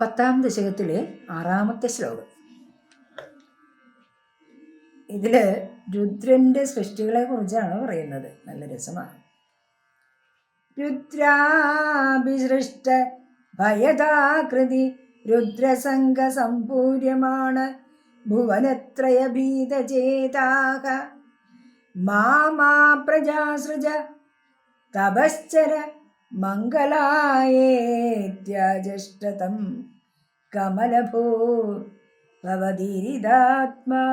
പത്താം ദശകത്തിലെ ആറാമത്തെ ശ്ലോകം. ഇതിൽ രുദ്രന്റെ സൃഷ്ടികളെ കുറിച്ചാണ് പറയുന്നത്. നല്ല രസമാണ്. രുദ്രാഭിസൃഷ്ട ഭയതാകൃതി രുദ്രസംഘ സമ്പൂര്യമാണ്. ഭുവനത്രയ ഭീതചേതാക മാമാ പ്രജാസൃജ തപശ്ചര മംഗളായേത്യജഷ്ടതം കമലഭൂ ഭവതീരിതാത്മാ.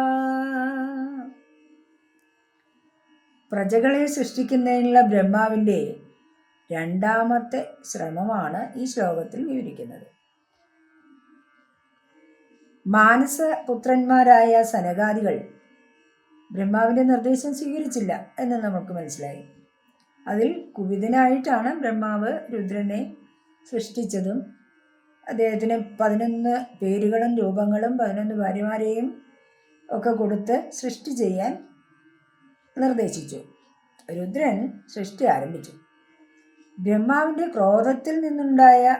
പ്രജകളെ സൃഷ്ടിക്കുന്നതിനുള്ള ബ്രഹ്മാവിന്റെ രണ്ടാമത്തെ ശ്രമമാണ് ഈ ശ്ലോകത്തിൽ വിവരിക്കുന്നത്. മാനസ പുത്രന്മാരായ സനകാദികൾ ബ്രഹ്മാവിന്റെ നിർദ്ദേശം സ്വീകരിച്ചില്ല എന്ന് നമുക്ക് മനസ്സിലായി. അതിൽ കുപിതനായിട്ടാണ് ബ്രഹ്മാവ് രുദ്രനെ സൃഷ്ടിച്ചതും. അദ്ദേഹത്തിന് പതിനൊന്ന് പേരുകളും രൂപങ്ങളും പതിനൊന്ന് ഭാര്യമാരെയും ഒക്കെ കൊടുത്ത് സൃഷ്ടി ചെയ്യാൻ നിർദ്ദേശിച്ചു. രുദ്രൻ സൃഷ്ടി ആരംഭിച്ചു. ബ്രഹ്മാവിന്റെ ക്രോധത്തിൽ നിന്നുണ്ടായ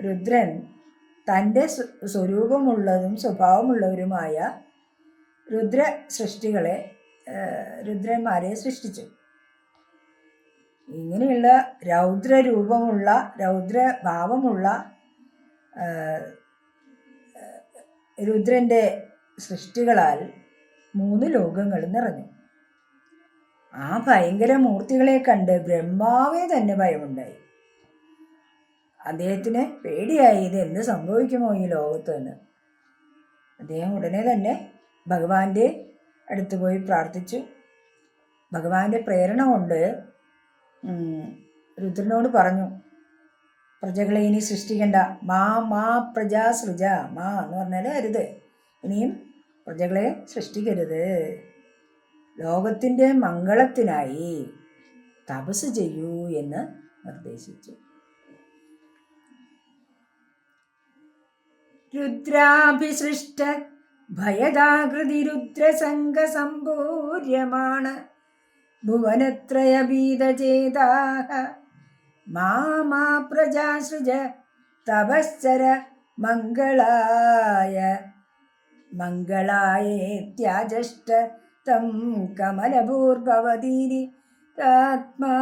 രുദ്രൻ തന്റെ സ്വ- സ്വരൂപമുള്ളതും സ്വഭാവമുള്ളവരുമായ രുദ്ര സൃഷ്ടികളെ രുദ്രന്മാരെ സൃഷ്ടിച്ചു. ഇങ്ങനെയുള്ള രൗദ്രരൂപമുള്ള രൗദ്രഭാവമുള്ള രുദ്രന്റെ സൃഷ്ടികളാൽ മൂന്ന് ലോകങ്ങൾ നിറഞ്ഞു. ആ ഭയങ്കര മൂർത്തികളെ കണ്ട് ബ്രഹ്മാവെ തന്നെ ഭയമുണ്ടായി. അദ്ദേഹത്തിന് പേടിയായി ഇത് എന്ത് സംഭവിക്കുമോ ഈ ലോകത്ത് എന്ന്. അദ്ദേഹം ഉടനെ തന്നെ ഭഗവാന്റെ അടുത്ത് പോയി പ്രാർത്ഥിച്ചു. ഭഗവാന്റെ പ്രേരണ കൊണ്ട് രുദ്രനോട് പറഞ്ഞു പ്രജകളെ ഇനി സൃഷ്ടിക്കണ്ട. മാ മാ പ്രജാ സൃജ മാ എന്ന് പറഞ്ഞാൽ അരുത്. ഇനിയും പ്രജകളെ സൃഷ്ടിക്കരുത്. ലോകത്തിന്റെ മംഗളത്തിനായി തപസ് ചെയ്യൂ എന്ന് നിർദ്ദേശിച്ചു. രുദ്രാഭിസൃഷ്ട ഭയദാകൃതി രുദ്രസംഘ സമ്പൂര്യമാണ് ഭുവനത്രയ ഭീതചേതാഹ മാമാ പ്രജാസൃജ തപശ്ചര മംഗളായ. മംഗളായേത്യാജഷ്ട തം കമലഭൂർഭവതീരി ആത്മാ